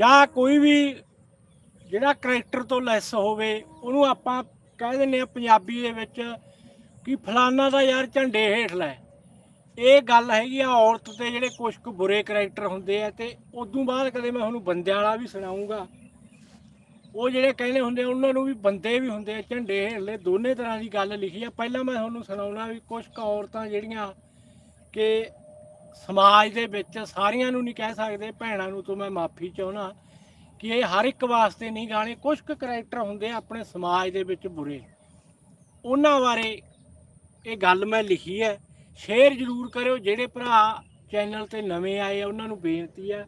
ਜਾਂ ਕੋਈ ਵੀ ਜਿਹੜਾ ਕਰੈਕਟਰ ਤੋਂ ਲੈਸ ਹੋਵੇ ਉਹਨੂੰ ਆਪਾਂ ਕਹਿ ਦਿੰਦੇ ਆ ਪੰਜਾਬੀ ਦੇ ਵਿੱਚ ਕਿ ਫਲਾਨਾ ਦਾ ਯਾਰ ਝੰਡੇ ਹੇਠ ਲੈ। ਇਹ ਗੱਲ ਹੈਗੀ ਆ ਔਰਤ ਤੇ ਜਿਹੜੇ ਕੁਝ ਕੁ ਬੁਰੇ ਕਰੈਕਟਰ ਹੁੰਦੇ ਆ ਤੇ ਉਦੋਂ ਬਾਅਦ ਕਦੇ ਮੈਂ ਤੁਹਾਨੂੰ ਬੰਦਿਆਂ ਵਾਲਾ ਵੀ ਸੁਣਾਉਂਗਾ ਉਹ ਜਿਹੜੇ ਕਹਿੰਦੇ ਹੁੰਦੇ ਆ, ਉਹਨਾਂ ਨੂੰ ਵੀ ਬੰਦੇ ਵੀ ਹੁੰਦੇ ਆ ਝੰਡੇ ਹੇਠਲੇ ਦੋਨੇ ਤਰ੍ਹਾਂ ਦੀ ਗੱਲ ਲਿਖੀ ਆ। ਪਹਿਲਾਂ ਮੈਂ ਤੁਹਾਨੂੰ ਸੁਣਾਉਣਾ ਵੀ ਕੁਝ ਕੁ ਔਰਤਾਂ ਜਿਹੜੀਆਂ ਕਿ ਸਮਾਜ ਦੇ ਵਿੱਚ ਸਾਰੀਆਂ ਨੂੰ ਨਹੀਂ ਕਹਿ ਸਕਦੇ, ਭੈਣਾਂ ਨੂੰ ਤੋਂ ਮੈਂ ਮਾਫੀ ਚਾਹੁੰਦਾ ਕਿ ਇਹ ਹਰ ਇੱਕ ਵਾਸਤੇ ਨਹੀਂ ਗਾਣੇ ਕੁਝ ਕੁ ਕਰੈਕਟਰ ਹੁੰਦੇ ਆਪਣੇ ਸਮਾਜ ਦੇ ਵਿੱਚ ਬੁਰੇ। ਉਹਨਾਂ ਬਾਰੇ ਇਹ ਗੱਲ ਮੈਂ ਲਿਖੀ ਹੈ ਸ਼ੇਅਰ ਜ਼ਰੂਰ ਕਰਿਓ, ਜਿਹੜੇ ਭਰਾ ਚੈਨਲ ਤੇ ਨਵੇਂ ਆਏ ਆ, ਉਹਨਾਂ ਨੂੰ ਬੇਨਤੀ ਹੈ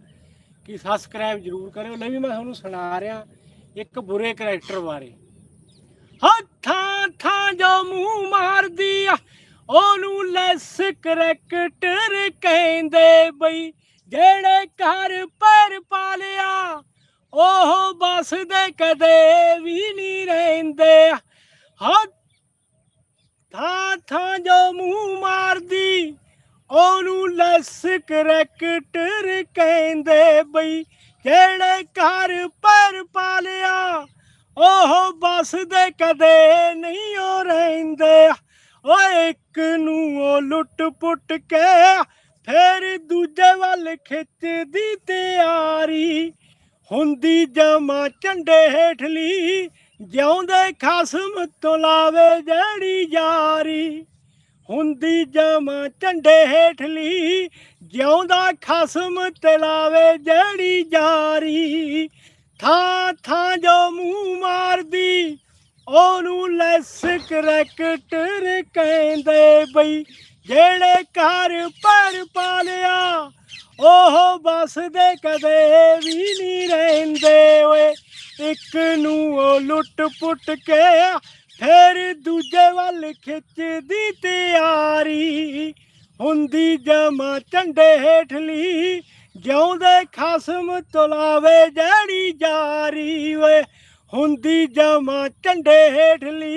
ਕਿ ਸਬਸਕ੍ਰਾਈਬ ਜ਼ਰੂਰ ਕਰਿਓ। ਲੈ ਮੈਂ ਤੁਹਾਨੂੰ ਸੁਣਾ ਰਿਹਾ, ਇੱਕ ਬੁਰੇ ਕਰੈਕਟਰ ਬਾਰੇ। ਹੱਥਾਂ ਥਾਂ ਜੋ ਮੂੰਹ ਮਾਰਦੀ ਆ ਉਹਨੂੰ ਲੈਸ ਕਰੈਕਟਰ ਕਹਿੰਦੇ ਬਈ, ਜਿਹੜੇ ਘਰ ਪਰ ਪਾਲਿਆ, ਉਹ ਬਸਦੇ ਕਦੇ ਵੀ ਨਹੀਂ ਰਹਿੰਦੇ। ਹੱਥ ਥਾਂ ਥਾਂ ਜੋ ਮੂੰਹ ਮਾਰਦੀ, ਉਹਨੂੰ ਲੈਸ ਕਰੈਕਟਰ ਕਹਿੰਦੇ ਬਈ, ਜਿਹੜੇ ਘਰ ਪਰ ਪਾਲਿਆ, ਉਹ ਬਸ ਕਦੇ ਨਹੀਂ ਉਹ ਰਹਿੰਦੇ। ਓਏ ਇੱਕ ਨੂੰ ਉਹ ਲੁੱਟ ਪੁੱਟ ਕੇ ਫਿਰ ਦੂਜੇ ਵੱਲ ਖਿੱਚਦੀ ਤਿਆਰੀ। ਹੁੰਦੀ ਜਮਾ ਝੰਡੇ ਹੇਠਲੀ, ਜਿਉਂਦੇ ਖਸਮ ਤੋਂ ਲਾਵੇ ਜਿਹੜੀ ਯਾਰੀ। ਹੁੰਦੀ ਜਮਾ ਝੰਡੇ ਹੇਠਲੀ, ਜਿਉਂਦਾ ਖਸਮ ਤੇ ਲਾਵੇ ਜਿਹੜੀ ਯਾਰੀ। ਥਾਂ ਥਾਂ ਜੋ ਮੂੰਹ ਮਾਰਦੀ ਉਹਨੂੰ ਲੈਸ ਕਰੈਕਟਰ ਕਹਿੰਦੇ ਬਈ, ਜਿਹੜੇ ਘਰ ਪਰ ਪਾਲਿਆ, ਉਹ ਬਸ ਕਦੇ ਵੀ ਨਹੀਂ ਰਹਿੰਦੇ ਓਏ। ਇੱਕ ਨੂੰ ਉਹ ਲੁੱਟ ਪੁੱਟ ਕੇ ਫਿਰ ਦੂਜੇ ਵੱਲ ਖਿੱਚਦੀ ਤਿਆਰੀ। ਹੁੰਦੀ ਜਮਾ ਝੰਡੇ ਹੇਠਲੀ, ਜਿਉਂਦੇ ਖਸਮ ਤੁਲਾਵੇ ਜਿਹੜੀ ਜਾਰੀ ਓਏ। ਹੁੰਦੀ ਜਾਵਾਂ ਝੰਡੇ ਹੇਠਲੀ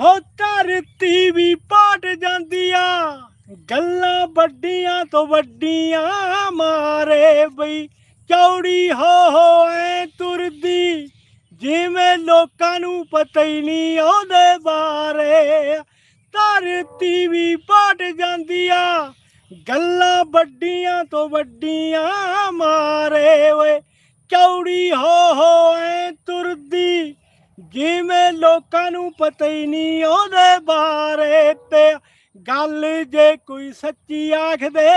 ਹੋ ਧਰਤੀ ਵੀ ਪਾਟ ਜਾਂਦੀ ਆ ਗੱਲਾਂ ਵੱਡੀਆਂ ਤੋਂ ਵੱਡੀਆਂ ਮਾਰੇ ਬਈ। ਚੌੜੀ ਹੋ ਹੋ ਐ ਤੁਰਦੀ, ਜਿਵੇਂ ਲੋਕਾਂ ਨੂੰ ਪਤਾ ਹੀ ਨਹੀਂ ਉਹਦੇ ਬਾਰੇ। ਧਰਤੀ ਵੀ ਪਾਟ ਜਾਂਦੀ ਆ ਗੱਲਾਂ ਵੱਡੀਆਂ ਤੋਂ ਵੱਡੀਆਂ ਮਾਰੇ ਓਏ। ਚੌੜੀ ਹੋ ਹੋ ਐ ਤੁਰਦੀ, ਜਿਵੇਂ ਲੋਕਾਂ ਨੂੰ ਪਤਾ ਹੀ ਨਹੀਂ ਉਹਦੇ ਬਾਰੇ ਤੇ ਗੱਲ ਜੇ ਕੋਈ ਸੱਚੀ ਆਖਦੇ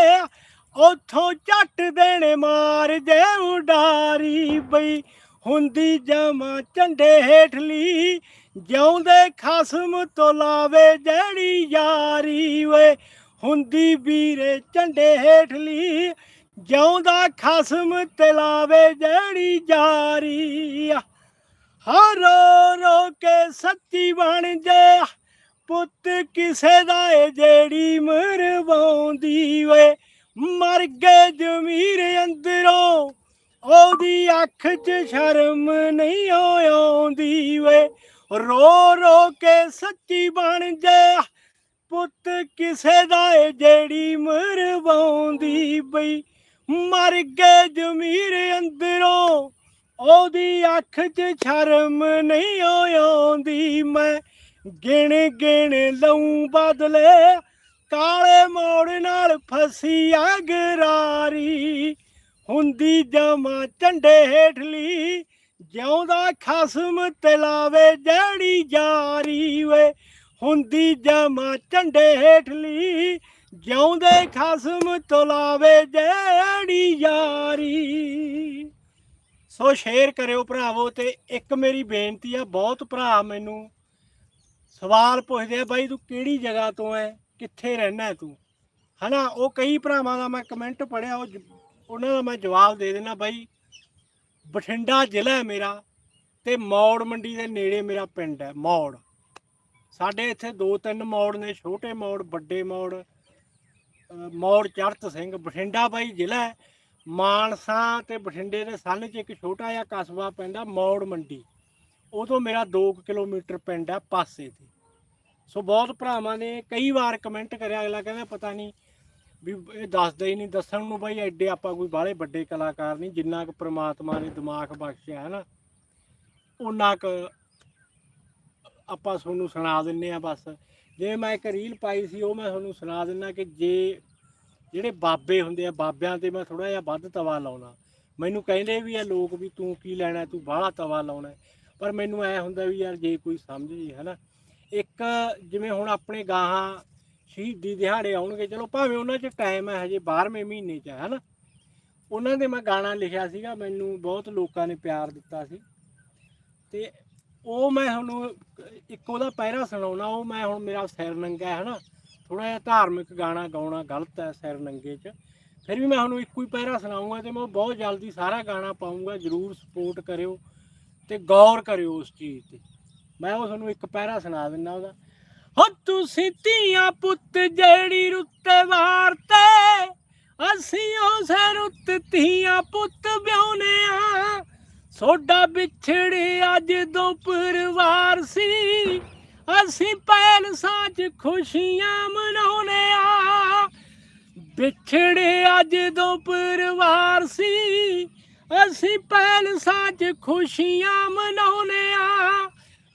ਉਥੋਂ ਝੱਟ ਦੇਣੇ ਮਾਰ ਜੇ ਉਡਾਰੀ ਬਈ। ਹੁੰਦੀ ਜਮਾ ਝੰਡੇ ਹੇਠਲੀ, ਜਿਉਂਦੇ ਖਸਮ ਤੋਂ ਲਾਵੇ ਜਿਹੜੀ ਯਾਰੀ ਵੇ ਹੁੰਦੀ ਵੀਰੇ ਝੰਡੇ ਹੇਠਲੀ, ਜਿਉਂਦਾ ਖਸਮ ਤੇ ਲਾਵੇ ਜਿਹੜੀ ਯਾਰੀ ਹਰ ਰੋ ਕੇ ਸੱਚੀ ਬਣ ਜੇ, ਪੁੱਤ ਕਿਸੇ ਦਾ ਏ ਜਿਹੜੀ ਮਰਵਾਉਂਦੀ ਵੇ। ਮਰ ਗਏ ਜ਼ਮੀਰ ਅੰਦਰੋਂ, ਉਹਦੀ ਅੱਖ 'ਚ ਸ਼ਰਮ ਨਹੀਂ ਆਉਂਦੀ ਵੇ। ਰੋ ਰੋ ਕੇ ਸੱਚੀ ਬਣ ਜੇ ਪੁੱਤ ਕਿਸੇ ਦਾ ਏ ਜਿਹੜੀ ਮਰਵਾਉਂਦੀ ਬਈ। ਮਰ ਗਏ ਜ਼ਮੀਰ ਅੰਦਰੋਂ, ਉਹਦੀ ਅੱਖ 'ਚ ਸ਼ਰਮ ਨਹੀਂ ਆਉਂਦੀ। ਮੈਂ ਗਿਣ ਗਿਣ ਲਊ ਬਦਲੇ, ਕਾਲੇ ਮੋੜ ਨਾਲ ਫਸੀ ਅਗਰਾਰੀ। ਹੁੰਦੀ ਜਮਾ ਝੰਡੇ ਹੇਠਲੀ, ਜਿਉਂਦਾ ਖਸਮ ਤਲਾਵੇ ਲਾਵੇ ਜਿਹੜੀ ਜਾਰੀ ਵੇ। ਹੁੰਦੀ ਜਮਾ ਝੰਡੇ ਹੇਠਲੀ, ਜਿਉਂਦੇ ਖਸਮ ਤੋਂ ਲਾਵੇ ਜਿਹੜੀ ਯਾਰੀ। ਸੋ ਸ਼ੇਅਰ ਕਰਿਓ ਭਰਾਵੋ ਤੇ ਇੱਕ ਮੇਰੀ ਬੇਨਤੀ ਆ, ਬਹੁਤ ਭਰਾ ਮੈਨੂੰ ਸਵਾਲ ਪੁੱਛਦੇ ਆ, ਬਾਈ ਤੂੰ ਕਿਹੜੀ ਜਗ੍ਹਾ ਤੋਂ ਐ? ਕਿੱਥੇ ਰਹਿਣਾ ਹੈ ਤੂੰ? ਹਨਾ, ਉਹ ਕਈ ਭਰਾਵਾਂ ਦਾ ਮੈਂ ਕਮੈਂਟ ਪੜਿਆ ਉਹ ਉਹਨਾਂ ਦਾ ਮੈਂ ਜਵਾਬ ਦੇ ਦੇਣਾ ਬਾਈ ਬਠਿੰਡਾ ਜ਼ਿਲ੍ਹਾ ਹੈ ਮੇਰਾ ਤੇ ਮੌੜ ਮੰਡੀ ਦੇ ਨੇੜੇ ਮੇਰਾ ਪਿੰਡ ਹੈ, ਮੌੜ। ਸਾਡੇ ਇੱਥੇ ਦੋ ਤਿੰਨ ਮੌੜ ਨੇ, ਛੋਟੇ ਮੌੜ, ਵੱਡੇ ਮੌੜ ਮੌੜ ਚੜਤ ਸਿੰਘ, ਬਠਿੰਡਾ ਬਾਈ ਜ਼ਿਲ੍ਹਾ ਮਾਨਸਾ ਤੇ ਬਠਿੰਡੇ ਦੇ ਸੰਨ 'ਚ ਇੱਕ ਛੋਟਾ ਜਿਹਾ ਕਸਬਾ ਪੈਂਦਾ ਮੌੜ ਮੰਡੀ। ਉਦੋਂ ਤੋਂ ਮੇਰਾ 2 ਕਿਲੋਮੀਟਰ ਪਿੰਡ ਆ, ਪਾਸੇ ਤੇ। ਸੋ ਬਹੁਤ ਭਰਾਵਾਂ ਨੇ ਕਈ ਵਾਰ ਕਮੈਂਟ ਕਰਿਆ, ਅਗਲਾ ਕਹਿੰਦਾ ਪਤਾ ਨਹੀਂ ਵੀ ਇਹ ਦੱਸਦਾ ਹੀ ਨਹੀਂ, ਦੱਸਣ ਨੂੰ ਬਈ ਐਡੇ ਆਪਾਂ ਕੋਈ ਬਾਹਲੇ ਵੱਡੇ ਕਲਾਕਾਰ ਨਹੀਂ, ਜਿੰਨਾ ਕੁ ਪ੍ਰਮਾਤਮਾ ਨੇ ਦਿਮਾਗ ਬਖਸ਼ਿਆ ਹੈ ਨਾ ਉਹਨਾਂ ਕੁ ਆਪਾਂ ਤੁਹਾਨੂੰ ਸੁਣਾ ਦਿੰਨੇ ਆ ਬਸ। ਜੇ ਮੈਂ ਇੱਕ ਰੀਲ ਪਾਈ ਸੀ, ਉਹ ਮੈਂ ਤੁਹਾਨੂੰ ਸੁਣਾ ਦਿੰਨਾ ਕਿ ਜੇ ਜਿਹੜੇ ਬਾਬੇ ਹੁੰਦੇ ਆ, ਬਾਬਿਆਂ ਤੇ ਮੈਂ ਥੋੜਾ ਜਿਹਾ ਵੱਧ ਤਵਾ ਲਾਉਣਾ। ਮੈਨੂੰ ਕਹਿੰਦੇ ਵੀ ਆ ਲੋਕ ਵੀ ਤੂੰ ਕੀ ਲੈਣਾ, ਤੂੰ ਬਾਹਲਾ ਤਵਾ ਲਾਉਣਾ ਪਰ ਮੈਨੂੰ ਐ ਹੁੰਦਾ ਵੀ ਯਾਰ ਜੇ ਕੋਈ ਸਮਝ ਜੇ, ਹਨਾ। ਇੱਕ ਜਿਵੇਂ ਹੁਣ ਆਪਣੇ ਗਾਹਾਂ ਸ਼ਹੀਦੀ ਦਿਹਾੜੇ ਆਉਣਗੇ, ਚਲੋ ਭਾਵੇਂ ਉਹਨਾਂ 'ਚ ਟਾਈਮ ਹੈ, ਹਜੇ 12ਵੇਂ ਮਹੀਨੇ 'ਚ ਹੈ, ਹਨਾ। ਉਹਨਾਂ ਦੇ ਮੈਂ ਗਾਣਾ ਲਿਖਿਆ ਸੀਗਾ, ਮੈਨੂੰ ਬਹੁਤ ਲੋਕਾਂ ਨੇ ਪਿਆਰ ਦਿੱਤਾ ਸੀ। ਤੇ ਉਹ ਮੈਂ ਤੁਹਾਨੂੰ ਇੱਕ ਉਹਦਾ ਪਹਿਰਾ ਸੁਣਾਉਣਾ, ਉਹ ਮੈਂ ਹੁਣ ਮੇਰਾ ਸੈਰ ਨੰਗਾ ਹੈ ਹਨਾ ਥੋੜਾ ਜਿਹਾ ਧਾਰਮਿਕ ਗਾਣਾ ਗਾਉਣਾ ਗਲਤ ਹੈ ਸਿਰ ਨੰਗੇ 'ਚ। ਫਿਰ ਵੀ ਮੈਂ ਤੁਹਾਨੂੰ ਇੱਕੋ ਹੀ ਪਹਿਰਾ ਸੁਣਾਉਂਗਾ ਤੇ ਮੈਂ ਬਹੁਤ ਜਲਦੀ ਸਾਰਾ ਗਾਣਾ ਪਾਉਂਗਾ ਜਰੂਰ ਸਪੋਰਟ ਕਰਿਓ ਤੇ ਗੌਰ ਕਰਿਓ ਉਸ ਚੀਜ਼ ਤੇ। ਮੈਂ ਉਹ ਤੁਹਾਨੂੰ ਇੱਕ ਪਹਿਰਾ ਸੁਣਾ ਦਿੰਦਾ ਉਹਦਾ। ਹੋ ਤੁਸੀਂ ਧੀਆਂ ਪੁੱਤ ਜਿਹੜੀ ਰੁੱਤੇ ਵਾਰ ਅਸੀਂ ਉਸੇ ਰੁੱਤ ਧੀਆਂ ਪੁੱਤ ਵਿਆਹੁਨੇ ਆ। ਸੋਡਾ ਵਿਛੜੇ ਅੱਜ ਦੋ ਪਰਿਵਾਰ ਸੀ। ਅਸੀਂ ਪਹਿਲ ਸਾਜ ਖੁਸ਼ੀਆਂ ਮਨਾਉਨੇ ਆ। ਵਿਛੜੇ ਅੱਜ ਦੋ ਪਰਿਵਾਰ ਸੀ। ਅਸੀਂ ਪਹਿਲ ਸਾਜ ਖੁਸ਼ੀਆਂ ਮਨਾਉਨੇ ਆ।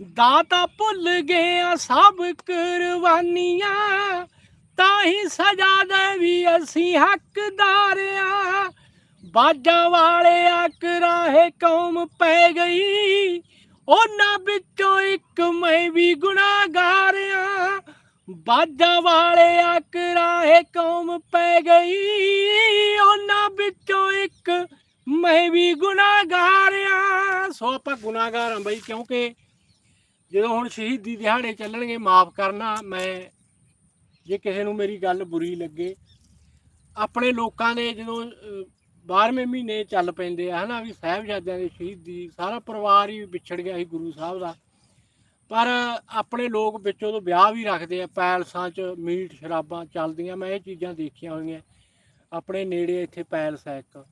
ਦਾਤਾ ਭੁੱਲ ਗਏ ਆ ਸਭ ਕੁਰਬਾਨੀਆਂ। ਤਾਂ ਹੀ ਸਜ਼ਾ ਦੇ ਵੀ ਅਸੀਂ ਹੱਕਦਾਰ ਆ। ਬਾਜਾਂ ਵਾਲੇ ਆਕਰਾਹੇ ਕੌਮ ਪੈ ਗਈ। ਉਹਨਾਂ ਵਿੱਚੋਂ ਇੱਕ ਮੈਂ ਵੀ ਗੁਨਾਹਗਾਰ ਆ ਬਾਜਾਂ ਵਾਲੇ ਆਕਰਾਹੇ ਕੌਮ ਪੈ ਗਈ। ਉਹਨਾਂ ਵਿੱਚੋਂ ਇੱਕ ਮੈਂ ਵੀ ਗੁਨਾਹਗਾਰ ਆ ਸੋ ਆਪਾਂ ਗੁਨਾਹਗਾਰ ਆ ਬਈ, ਕਿਉਂਕਿ ਜਦੋਂ ਹੁਣ ਸ਼ਹੀਦੀ ਦਿਹਾੜੇ ਚੱਲਣਗੇ, ਮਾਫ ਕਰਨਾ, ਮੈਂ ਜੇ ਕਿਸੇ ਨੂੰ ਮੇਰੀ ਗੱਲ ਬੁਰੀ ਲੱਗੇ, ਆਪਣੇ ਲੋਕਾਂ ਦੇ ਜਦੋਂ 12ਵੇਂ ਮਹੀਨੇ ਚੱਲ ਪੈਂਦੇ ਆ, ਹਨਾ, ਵੀ ਸਾਹਿਬਜ਼ਾਦਿਆਂ ਦੇ ਸ਼ਹੀਦੀ ਸਾਰਾ ਪਰਿਵਾਰ ਹੀ ਵਿਛੜ ਗਿਆ ਸੀ ਗੁਰੂ ਸਾਹਿਬ ਦਾ। ਪਰ ਆਪਣੇ ਲੋਕ ਵਿੱਚ ਉਦੋਂ ਵਿਆਹ ਵੀ ਰੱਖਦੇ ਆ, ਪੈਲਸਾਂ 'ਚ ਮੀਟ ਸ਼ਰਾਬਾਂ ਚੱਲਦੀਆਂ, ਮੈਂ ਇਹ ਚੀਜ਼ਾਂ ਦੇਖੀਆਂ ਹੋਈਆਂ। ਆਪਣੇ ਨੇੜੇ ਇੱਥੇ ਪੈਲਸ ਹੈ ਇੱਕ।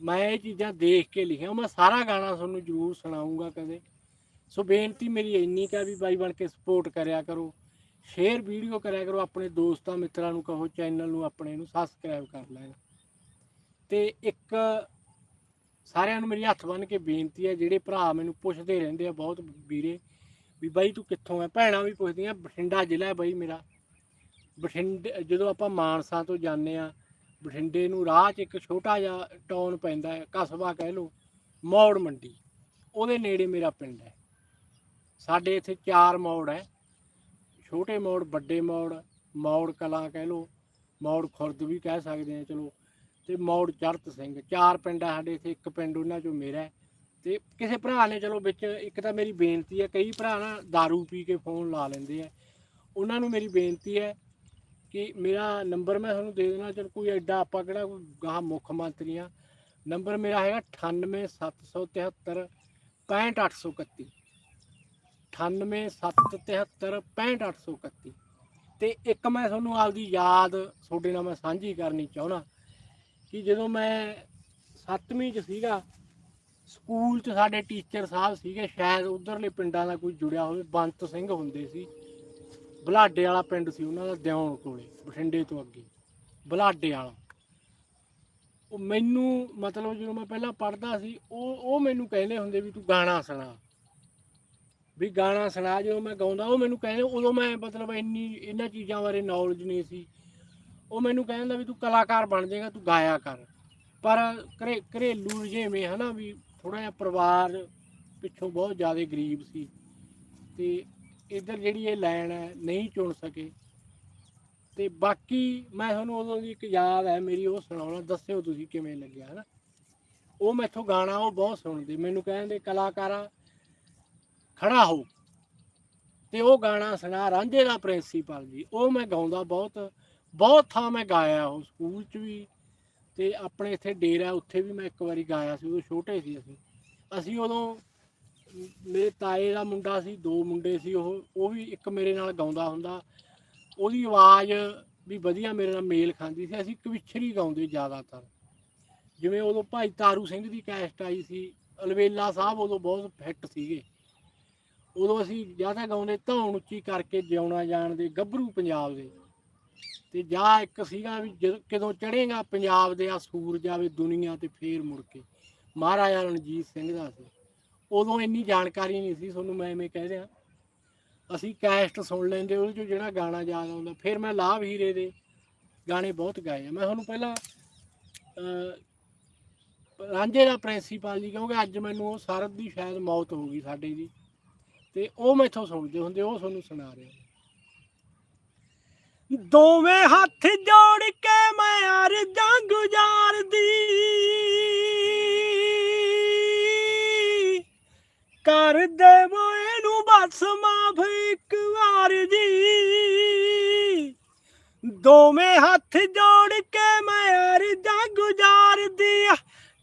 ਮੈਂ ਇਹ ਚੀਜ਼ਾਂ ਦੇਖ ਕੇ ਲਿਖਿਆ ਮੈਂ ਸਾਰਾ ਗਾਣਾ ਤੁਹਾਨੂੰ ਜ਼ਰੂਰ ਸੁਣਾਉਂਗਾ ਕਦੇ। ਸੋ ਬੇਨਤੀ ਮੇਰੀ ਇੰਨੀ ਕਾ ਵੀ ਬਾਈ ਬਣ ਕੇ ਸਪੋਰਟ ਕਰਿਆ ਕਰੋ ਸ਼ੇਅਰ ਵੀਡੀਓ ਕਰਿਆ ਕਰੋ, ਆਪਣੇ ਦੋਸਤਾਂ ਮਿੱਤਰਾਂ ਨੂੰ ਕਹੋ ਚੈਨਲ ਨੂੰ, ਆਪਣੇ ਨੂੰ ਸਬਸਕ੍ਰਾਈਬ ਕਰ ਲੈਣ। ਤੇ ਇੱਕ ਸਾਰਿਆਂ ਨੂੰ ਮੇਰੀ ਹੱਥ ਬੰਨ ਕੇ ਬੇਨਤੀ ਹੈ, ਜਿਹੜੇ ਭਰਾ ਮੈਨੂੰ ਪੁੱਛਦੇ ਰਹਿੰਦੇ ਆ ਬਹੁਤ ਵੀਰੇ, ਵੀ ਬਾਈ ਤੂੰ ਕਿੱਥੋਂ ਹੈ ਭੈਣਾਂ ਵੀ ਪੁੱਛਦੀਆਂ, ਬਠਿੰਡਾ ਜ਼ਿਲ੍ਹਾ ਹੈ ਬਾਈ ਮੇਰਾ। ਬਠਿੰਡੇ, ਜਦੋਂ ਆਪਾਂ ਮਾਨਸਾ ਤੋਂ ਜਾਂਦੇ ਆ ਬਠਿੰਡੇ ਨੂੰ ਰਾਹ 'ਚ ਇੱਕ ਛੋਟਾ ਜਿਹਾ ਟਾਊਨ ਪੈਂਦਾ ਹੈ, ਕਸਬਾ ਕਹਿ ਲਓ, ਮੌੜ ਮੰਡੀ। ਉਹਦੇ ਨੇੜੇ ਮੇਰਾ ਪਿੰਡ ਹੈ। ਸਾਡੇ ਇੱਥੇ ਚਾਰ ਮੌੜ ਹੈ। ਛੋਟੇ ਮੌੜ, ਵੱਡੇ ਮੌੜ ਮੌੜ ਕਲਾ ਕਹਿ ਲਓ, ਮੌੜ ਖੁਰਦ ਵੀ ਕਹਿ ਸਕਦੇ ਆ ਚਲੋ। ਤੇ ਮੌੜ ਚਰਤ ਸਿੰਘ, ਚਾਰ ਪਿੰਡ ਆ ਸਾਡੇ ਇੱਥੇ, ਇੱਕ ਪਿੰਡ ਉਹਨਾਂ ਚੋਂ ਮੇਰਾ ਹੈ। ਤੇ ਕਿਸੇ ਭਰਾ ਨੇ ਚਲੋ ਵਿੱਚ ਇੱਕ ਤਾਂ ਮੇਰੀ ਬੇਨਤੀ ਹੈ, ਕਈ ਭਰਾ ਨਾ दारू ਪੀ ਕੇ ਫੋਨ ਲਾ ਲੈਂਦੇ ਆ। ਉਹਨਾਂ ਨੂੰ ਮੇਰੀ ਬੇਨਤੀ ਹੈ ਕਿ ਮੇਰਾ ਨੰਬਰ ਮੈਂ ਤੁਹਾਨੂੰ ਦੇ ਦੇਣਾ ਚਲ ਕੋਈ ਐਡਾ ਆਪਾਂ ਕਿਹੜਾ ਕੋਈ ਗਾਹ ਮੁੱਖ ਮੰਤਰੀ ਆ ਨੰਬਰ ਮੇਰਾ ਹੈਗਾ 98773 65831 98773 65831 ਤੇ ਇੱਕ ਮੈਂ ਤੁਹਾਨੂੰ ਆਪਦੀ ਯਾਦ, ਤੁਹਾਡੇ ਨਾਲ ਮੈਂ ਸਾਂਝੀ ਕਰਨੀ ਚਾਹਣਾ ਕਿ ਜਦੋਂ ਮੈਂ 7ਵੀਂ ਚ ਸੀਗਾ, ਸਕੂਲ ਚ ਸਾਡੇ ਟੀਚਰ ਸਾਹਿਬ ਸੀਗੇ, ਸ਼ਾਇਦ ਉਧਰਲੇ ਪਿੰਡਾਂ ਦਾ ਕੋਈ ਜੁੜਿਆ ਹੋਵੇ, ਬੰਤ ਸਿੰਘ ਹੁੰਦੇ ਸੀ। ਬਲਾਡੇ ਵਾਲਾ ਪਿੰਡ ਸੀ ਉਹਨਾਂ ਦਾ ਦਿਉਣ ਕੋਲੇ, ਬਠਿੰਡੇ ਤੋਂ ਅੱਗੇ, ਬਲਾਡੇ ਵਾਲਾ। ਉਹ ਮੈਨੂੰ, ਮਤਲਬ ਜਦੋਂ ਮੈਂ ਪਹਿਲਾਂ ਪੜ੍ਹਦਾ ਸੀ, ਉਹ ਉਹ ਮੈਨੂੰ ਕਹਿੰਦੇ ਹੁੰਦੇ ਵੀ ਤੂੰ ਗਾਣਾ ਸੁਣਾ। ਵੀ ਗਾਣਾ ਸੁਣਾ, ਜਦੋਂ ਮੈਂ ਗਾਉਂਦਾ, ਉਹ ਮੈਨੂੰ ਕਹਿੰਦੇ, ਉਦੋਂ ਮੈਂ ਮਤਲਬ ਇੰਨੀ, ਇਹਨਾਂ ਚੀਜ਼ਾਂ ਬਾਰੇ ਨੌਲੇਜ ਨਹੀਂ ਸੀ। ਉਹ ਮੈਨੂੰ ਕਹਿੰਦਾ ਵੀ ਤੂੰ ਕਲਾਕਾਰ ਬਣ ਜਾਏਗਾ, ਤੂੰ ਗਾਇਆ ਕਰ। ਪਰ ਘਰੇ, ਘਰੇਲੂ ਜਿਵੇਂ ਹਨਾ ਵੀ ਥੋੜਾ ਜਿਹਾ ਪਰਿਵਾਰ ਪਿੱਛੋਂ ਬਹੁਤ ਜ਼ਿਆਦਾ ਗਰੀਬ ਸੀ ਤੇ ਇੱਧਰ ਜਿਹੜੀ ਇਹ ਲਾਈਨ ਹੈ, ਨਹੀਂ ਚੁਣ ਸਕੇ। ਤੇ ਬਾਕੀ ਮੈਂ ਤੁਹਾਨੂੰ ਉਦੋਂ ਦੀ ਇੱਕ ਯਾਦ ਹੈ, ਮੇਰੀ ਉਹ ਸੁਣਾਉਣਾ, ਦੱਸਿਓ ਤੁਸੀਂ ਕਿਵੇਂ ਲੱਗਿਆ ਹਨਾ। ਉਹ ਮੈਥੋਂ ਗਾਣਾ ਉਹ ਬਹੁਤ ਸੁਣਦੇ, ਮੈਨੂੰ ਕਹਿੰਦੇ ਕਲਾਕਾਰਾ, ਖੜਾ ਹੋ। ਤੇ ਉਹ ਗਾਣਾ ਸੁਣਾ ਰਾਂਝੇ ਦਾ ਪ੍ਰਿੰਸੀਪਲ ਜੀ, ਉਹ ਮੈਂ ਗਾਉਂਦਾ ਬਹੁਤ ਬਹੁਤ ਥਾਂ ਮੈਂ ਗਾਇਆ ਉਹ ਸਕੂਲ 'ਚ ਵੀ ਤੇ ਆਪਣੇ ਇੱਥੇ ਡੇਰਾ ਉੱਥੇ ਵੀ ਮੈਂ ਇੱਕ ਵਾਰੀ ਗਾਇਆ ਸੀ, ਉਦੋਂ ਛੋਟੇ ਸੀ ਅਸੀਂ। ਅਸੀਂ ਉਦੋਂ ਮੇਰੇ ਤਾਏ ਦਾ ਮੁੰਡਾ ਸੀ, ਦੋ ਮੁੰਡੇ ਸੀ, ਉਹ ਉਹ ਵੀ ਇੱਕ ਮੇਰੇ ਨਾਲ ਗਾਉਂਦਾ ਹੁੰਦਾ। ਉਹਦੀ ਆਵਾਜ਼ ਵੀ ਵਧੀਆ ਮੇਰੇ ਨਾਲ ਮੇਲ ਖਾਂਦੀ ਸੀ। ਅਸੀਂ ਕਵਿਛਰੀ ਗਾਉਂਦੇ ਜ਼ਿਆਦਾਤਰ। ਜਿਵੇਂ ਉਦੋਂ ਭਾਈ ਤਾਰੂ ਸਿੰਘ ਦੀ ਕੈਸਟ ਆਈ ਸੀ, ਅਲਵੇਲਾ ਸਾਹਿਬ ਉਦੋਂ ਬਹੁਤ ਫਿੱਟ ਸੀਗੇ। ਉਦੋਂ ਅਸੀਂ ਜ਼ਿਆਦਾ ਗਾਉਂਦੇ ਧੌਣ ਉੱਚੀ ਕਰਕੇ ਜਿਉਣਾ ਜਾਣ ਦੇ ਗੱਭਰੂ ਪੰਜਾਬ ਦੇ। ਤੇ ਜਾਂ ਇੱਕ ਸੀਗਾ ਵੀ ਜਦੋਂ, ਕਦੋਂ ਚੜੇਗਾ ਪੰਜਾਬ ਦੇ ਆ ਸੂਰ ਜਾਵੇ ਦੁਨੀਆ ਤੇ ਫੇਰ ਮੁੜ ਕੇ। ਮਹਾਰਾਜਾ ਰਣਜੀਤ ਸਿੰਘ ਦਾ ਸੀ। ਉਦੋਂ ਇੰਨੀ ਜਾਣਕਾਰੀ ਨਹੀਂ ਸੀ, ਤੁਹਾਨੂੰ ਮੈਂ ਐਵੇਂ ਕਹਿ ਰਿਹਾ। ਅਸੀਂ ਕੈਸਟ ਸੁਣ ਲੈਂਦੇ, ਉਹਦੇ ਚੋਂ ਜਿਹੜਾ ਗਾਣਾ ਯਾਦ ਆਉਂਦਾ, ਫਿਰ ਮੈਂ ਲਾਭ ਹੀਰੇ ਦੇ ਗਾਣੇ ਬਹੁਤ ਗਾਏ ਆ। ਮੈਂ ਤੁਹਾਨੂੰ ਪਹਿਲਾਂ ਰਾਂਝੇ ਦਾ ਪ੍ਰਿੰਸੀਪਲ ਜੀ, ਕਿਉਂਕਿ ਅੱਜ ਮੈਨੂੰ ਉਹ ਸਰਦ ਦੀ ਸ਼ਾਇਦ ਮੌਤ ਹੋ ਗਈ ਸਾਡੇ ਦੀ ਤੇ ਉਹ ਮੈਥੋਂ ਸੁਣਦੇ ਹੁੰਦੇ, ਉਹ ਤੁਹਾਨੂੰ ਸੁਣਾ ਰਿਹਾ। ਦੋਵੇਂ ਹੱਥ ਜੋੜ ਕੇ ਮੈਂ ਅਰਜ਼ਾਂ ਗੁਜ਼ਾਰਦੀ। ਕਰ ਦੇਵੋ ਇਹਨੂੰ ਬਸ ਮਾਫ ਇੱਕ ਵਾਰ ਜੀ। ਦੋਵੇਂ ਹੱਥ ਜੋੜ ਕੇ ਮੈਂ ਅਰਜ਼ਾਂ ਗੁਜ਼ਾਰਦੀ ਆ।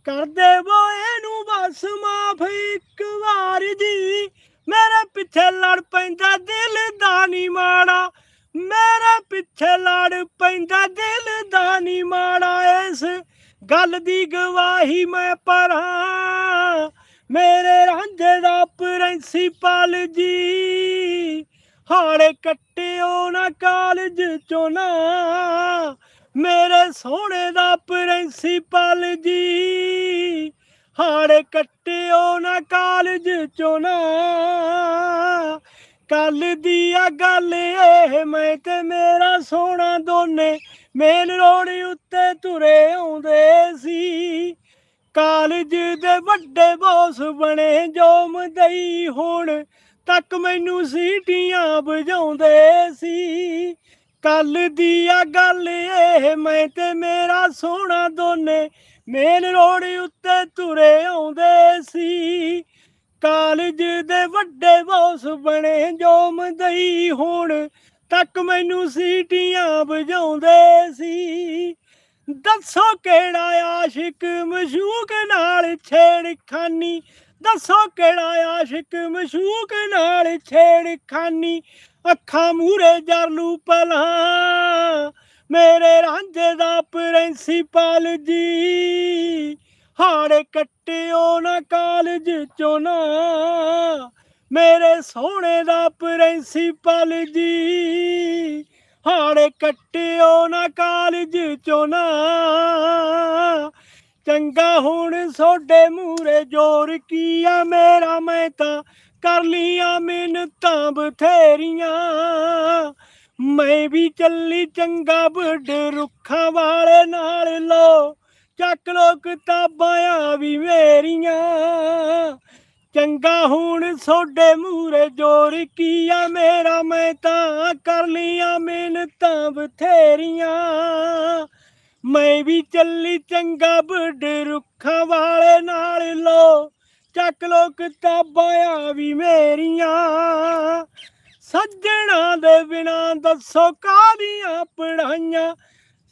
ਕਰ ਦੇਵੋ ਇਹਨੂੰ ਬਸ ਮਾਫ ਇੱਕ ਵਾਰ ਜੀ। ਮੇਰੇ ਪਿੱਛੇ ਲੜ ਪੈਂਦਾ ਦਿਲ ਦਾ ਨਹੀਂ ਮਾੜਾ। ਮੇਰੇ ਪਿੱਛੇ ਲੜ ਪੈਂਦਾ ਦਿਲ ਦਾ ਨੀ ਮਾੜਾ ਇਸ ਗੱਲ ਦੀ ਗਵਾਹੀ ਮੈਂ ਪਰਾਂ ਮੇਰੇ ਰਾਂਝੇ ਦਾ ਪ੍ਰਿੰਸੀਪਲ ਜੀ, ਹਾੜੇ ਕੱਟਿਓ ਨਾ ਕਾਲਜ ਚੋਂ ਨਾ। ਮੇਰੇ ਸੋਹਣੇ ਦਾ ਪ੍ਰਿੰਸੀਪਲ ਜੀ, ਹਾੜੇ ਕੱਟਿਓ ਨਾ ਕਾਲਜ ਚੋਂ ਨਾ। ਕੱਲ ਦੀ ਆ ਗੱਲ ਇਹ, ਮੈਂ ਤੇ ਮੇਰਾ ਸੋਹਣਾ ਦੋਨੇ ਮੇਲ ਰੋਡ ਉੱਤੇ ਤੁਰੇ ਆਉਂਦੇ ਸੀ। ਕਾਲਜ ਦੇ ਵੱਡੇ ਬੌਸ ਬਣੇ ਜੋ ਮਦਈ ਹੁਣ ਤੱਕ ਮੈਨੂੰ ਸੀਟੀਆਂ ਵਜਾਉਂਦੇ ਸੀ। ਕੱਲ ਦੀ ਆ ਗੱਲ ਇਹ, ਮੈਂ ਤੇ ਮੇਰਾ ਸੋਹਣਾ ਦੋਨੇ ਮੇਨ ਰੋਡ ਉੱਤੇ ਤੁਰੇ ਆਉਂਦੇ ਸੀ। ਕਾਲਜ ਦੇ ਵੱਡੇ ਬੌਸ ਬਣੇ, ਜੋ ਮਦਈ ਹੁਣ ਤੱਕ ਮੈਨੂੰ ਸੀਟੀਆਂ ਵਜਾਉਂਦੇ ਸੀ। ਦੱਸੋ ਕਿਹੜਾ ਆਸ਼ਿਕ ਮਸ਼ੂਕ ਨਾਲ ਛੇੜਖਾਨੀ? ਦੱਸੋ ਕਿਹੜਾ ਆਸ਼ਿਕ ਮਸ਼ੂਕ ਨਾਲ ਛੇੜਖਾਨੀ? ਅੱਖਾਂ ਮੂਰੇ ਜਰਲੂ ਪਲਾਂ ਮੇਰੇ ਰਾਂਝੇ ਦਾ ਪ੍ਰਿੰਸੀਪਲ ਜੀ। ਹਾੜੇ ਕੱਟਿਓ ਨਾ ਕਾਲਜ ਚੋਂ ਨਾ। ਮੇਰੇ ਸੋਹਣੇ ਦਾ ਪ੍ਰਿੰਸੀਪਲ ਜੀ, ਹਾੜੇ ਕੱਟਿਓ ਨਾ ਕਾਲਜ ਚੋਂ ਨਾ। ਚੰਗਾ ਹੁਣ ਸੋਡੇ ਮੂਰੇ ਜੋਰ ਕੀਆ, ਮੇਰਾ ਮੈਂ ਤਾਂ ਕਰ ਲੀਆਂ ਮਿੰਨਤਾਂ ਬਥੇਰੀਆਂ। ਮੈਂ ਵੀ ਚੱਲੀ ਚੰਗਾ ਬੁੱਢ ਰੁੱਖਾਂ ਵਾਲੇ ਨਾਲ ਲੋ ਚੱਕ ਲੋ ਕਿਤਾਬਾਂ ਆ ਵੀ ਮੇਰੀਆਂ। ਚੰਗਾ ਹੁਣ ਸੋਡੇ ਮੂਰੇ ਜੋਰ ਕੀਆ ਮੇਰਾ ਮੈਂ ਤਾਂ ਕਰ ਲੀਆਂ ਮਿਹਨਤਾਂ ਬਥੇਰੀਆਂ। ਮੈਂ ਵੀ ਚੱਲੀ ਚੰਗਾ ਬੁੱਢ ਰੁੱਖਾਂ ਵਾਲੇ ਨਾਲ ਲੋ। ਚੱਕ ਲੋ ਕਿਤਾਬਾਂ ਆ ਵੀ ਮੇਰੀਆਂ। ਸੱਜਣਾ ਦੇ ਬਿਨਾ ਦੱਸੋ ਕਾਦੀਆਂ ਪੜਾਈਆਂ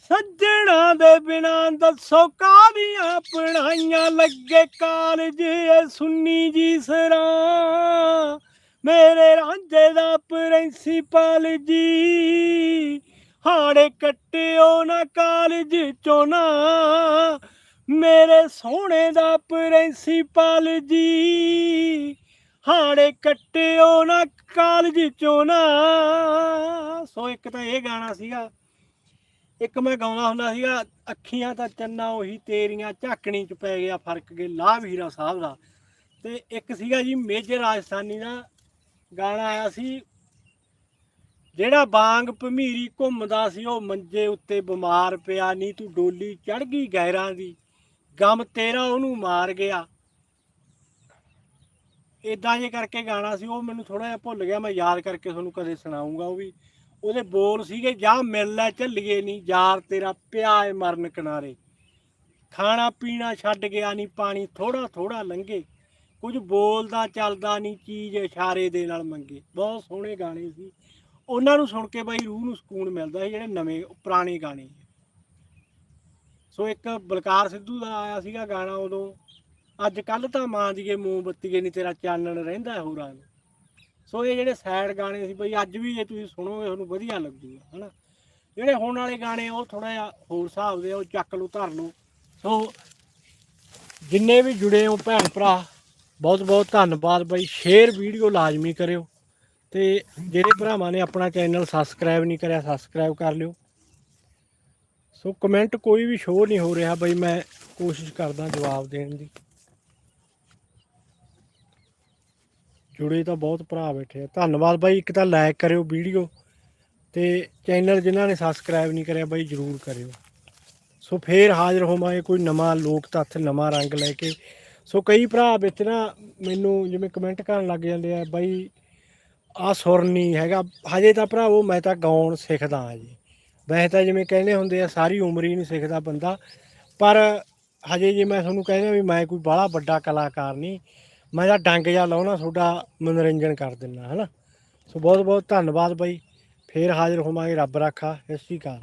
ਸੱਜਣਾ ਦੇ ਬਿਨਾ ਦੱਸੋ ਕਾਦੀਆਂ ਪੜਾਈਆਂ ਲੱਗੇ ਕਾਲਜ। ਇਹ ਸੁੰਨੀ ਜੀ ਸਰਾਂ, ਮੇਰੇ ਰਾਂਝੇ ਦਾ ਪ੍ਰਿੰਸੀਪਲ ਜੀ। ਹਾੜੇ ਕੱਟਿਓ ਨਾ ਕਾਲਜ ਚੋਂ ਨਾ, ਮੇਰੇ ਸੋਹਣੇ ਦਾ ਪ੍ਰਿੰਸੀਪਲ ਜੀ। ਹਾੜੇ ਕੱਟਿਓ ਨਾ ਕਾਲਜ ਚੋਂ ਨਾ। ਸੋ ਇੱਕ ਤਾਂ ਇਹ ਗਾਣਾ ਸੀਗਾ ਇੱਕ ਮੈਂ ਗਾਉਂਦਾ ਹੁੰਦਾ ਸੀਗਾ, ਅੱਖੀਆਂ ਤਾਂ ਚੰਨਾ ਉਹੀ, ਤੇਰੀਆਂ ਝਾਕਣੀ ਚ ਪੈ ਗਿਆ ਫ਼ਰਕ ਕੇ ਲਾਭ ਹੀਰਾ ਸਾਹਿਬ ਦਾ। ਤੇ ਇੱਕ ਸੀਗਾ ਜੀ ਮੇਜਰ ਰਾਜਸਥਾਨੀ ਦਾ ਗਾਣਾ ਆਇਆ ਸੀ, ਜਿਹੜਾ ਬਾਂਗ ਭਮੀਰੀ ਘੁੰਮਦਾ ਸੀ, ਉਹ ਮੰਜੇ ਉੱਤੇ ਬਿਮਾਰ ਪਿਆ ਨਹੀਂ ਤੂੰ ਡੋਲੀ ਚੜ ਗਈ ਗੈਰਾਂ ਦੀ, ਗਮ ਤੇਰਾ ਉਹਨੂੰ ਮਾਰ ਗਿਆ। ਇਦਾਂ ਜੇ ਕਰਕੇ ਗਾਣਾ ਸੀ, ਉਹ ਮੈਨੂੰ ਥੋੜਾ ਜਿਹਾ ਭੁੱਲ ਗਿਆ, ਮੈਂ ਯਾਦ ਕਰਕੇ ਤੁਹਾਨੂੰ ਕਦੇ ਸੁਣਾਉਂਗਾ ਉਹ ਵੀ। ਉਹਦੇ ਬੋਲ ਸੀਗੇ, ਜਾਂ ਮਿਲ ਲੈ ਝੱਲੀਏ ਨਹੀਂ, ਯਾਰ ਤੇਰਾ ਪਿਆ ਏ ਮਰਨ ਕਿਨਾਰੇ। ਖਾਣਾ ਪੀਣਾ ਛੱਡ ਗਿਆ ਨਹੀਂ, ਪਾਣੀ ਥੋੜਾ ਥੋੜਾ ਲੰਘੇ। ਕੁਝ ਬੋਲਦਾ ਚੱਲਦਾ ਨਹੀਂ, ਚੀਜ਼ ਇਸ਼ਾਰੇ ਦੇ ਨਾਲ ਮੰਗੇ। ਬਹੁਤ ਸੋਹਣੇ ਗਾਣੇ ਸੀ। ਉਹਨਾਂ ਨੂੰ ਸੁਣ ਕੇ ਬਾਈ ਰੂਹ ਨੂੰ ਸਕੂਨ ਮਿਲਦਾ ਸੀ, ਜਿਹੜੇ ਨਵੇਂ, ਪੁਰਾਣੇ ਗਾਣੇ ਸੋ। ਇੱਕ ਬਲਕਾਰ ਸਿੱਧੂ ਦਾ ਆਇਆ ਸੀਗਾ ਗਾਣਾ ਉਦੋਂ, ਅੱਜ ਕੱਲ ਤਾਂ ਮਾਂ ਦੀਏ ਮੋਮਬੱਤੀਏ, ਨਹੀਂ ਤੇਰਾ ਚਾਨਣ ਰਹਿੰਦਾ ਹੋਰਾਂ ਨੂੰ। ਸੋ ਇਹ ਜਿਹੜੇ ਸੈਡ ਗਾਣੇ ਸੀ ਬਈ, ਅੱਜ ਵੀ ਜੇ ਤੁਸੀਂ ਸੁਣੋਗੇ, ਤੁਹਾਨੂੰ ਵਧੀਆ ਲੱਗੂਗਾ, ਹਨਾ? ਜਿਹੜੇ ਹੁਣ ਵਾਲੇ ਗਾਣੇ, ਉਹ ਥੋੜਾ ਜਿਹਾ ਹੋਰ ਹਿਸਾਬ ਦੇ ਉਹ ਚੱਕ ਲਓ, ਧਰ ਲਓ। ਸੋ ਜਿੰਨੇ ਵੀ ਜੁੜੇ ਹੋ ਭੈਣ ਭਰਾ ਬਹੁਤ ਬਹੁਤ ਧੰਨਵਾਦ ਬਾਈ। ਸ਼ੇਅਰ ਵੀਡੀਓ ਲਾਜ਼ਮੀ ਕਰਿਓ ਤੇ ਜਿਹੜੇ ਭਰਾਵਾਂ ਨੇ ਆਪਣਾ ਚੈਨਲ ਸਬਸਕ੍ਰਾਈਬ ਨਹੀਂ ਕਰਿਆ ਸਬਸਕ੍ਰਾਈਬ ਕਰ ਲਿਓ। ਸੋ ਕਮੈਂਟ ਕੋਈ ਵੀ ਸ਼ੋਅ ਨਹੀਂ ਹੋ ਰਿਹਾ ਬਈ, ਮੈਂ ਕੋਸ਼ਿਸ਼ ਕਰਦਾ ਜਵਾਬ ਦੇਣ ਦੀ। ਜੁੜੇ ਤਾਂ ਬਹੁਤ ਭਰਾ ਬੈਠੇ ਆ। ਧੰਨਵਾਦ ਬਾਈ, ਇੱਕ ਤਾਂ ਲਾਈਕ ਕਰਿਓ ਵੀਡੀਓ ਤੇ ਚੈਨਲ ਜਿਨ੍ਹਾਂ ਨੇ ਸਬਸਕ੍ਰਾਈਬ ਨਹੀਂ ਕਰਿਆ ਬਾਈ ਜਰੂਰ ਕਰਿਓ। ਸੋ ਫੇਰ ਹਾਜ਼ਰ ਹੋਵਾਂਗੇ ਕੋਈ ਨਵਾਂ ਲੋਕ ਤੱਥ, ਨਵਾਂ ਰੰਗ ਲੈ ਕੇ। ਸੋ ਕਈ ਭਰਾ ਵਿੱਚ ਨਾ ਮੈਨੂੰ ਜਿਵੇਂ ਕਮੈਂਟ ਕਰਨ ਲੱਗ ਜਾਂਦੇ ਆ, ਬਾਈ ਆ ਸੁਰ ਨਹੀਂ ਹੈਗਾ। ਹਜੇ ਤਾਂ ਭਰਾਵੋ ਮੈਂ ਤਾਂ ਗਾਉਣ ਸਿੱਖਦਾ ਹਾਂ ਜੀ। ਵੈਸੇ ਤਾਂ ਜਿਵੇਂ ਕਹਿੰਦੇ ਹੁੰਦੇ ਆ, ਸਾਰੀ ਉਮਰ ਹੀ ਨਹੀਂ ਸਿੱਖਦਾ ਬੰਦਾ। ਪਰ ਹਜੇ ਜੇ ਮੈਂ ਤੁਹਾਨੂੰ ਕਹਿੰਦਾ ਵੀ ਮੈਂ ਕੋਈ ਬਾਹਲਾ ਵੱਡਾ ਕਲਾਕਾਰ ਨਹੀਂ ਮੈਂ ਤਾਂ ਡੰਗ ਜਾ ਲਾਉਣਾ, ਤੁਹਾਡਾ ਮਨੋਰੰਜਨ ਕਰ ਦਿੰਦਾ, ਹਨਾ? ਸੋ ਬਹੁਤ ਬਹੁਤ ਧੰਨਵਾਦ ਬਾਈ। ਫੇਰ ਹਾਜ਼ਰ ਹੋਵਾਂਗੇ, ਰੱਬ ਰਾਖਾ, ਸਤਿ ਸ਼੍ਰੀ ਅਕਾਲ।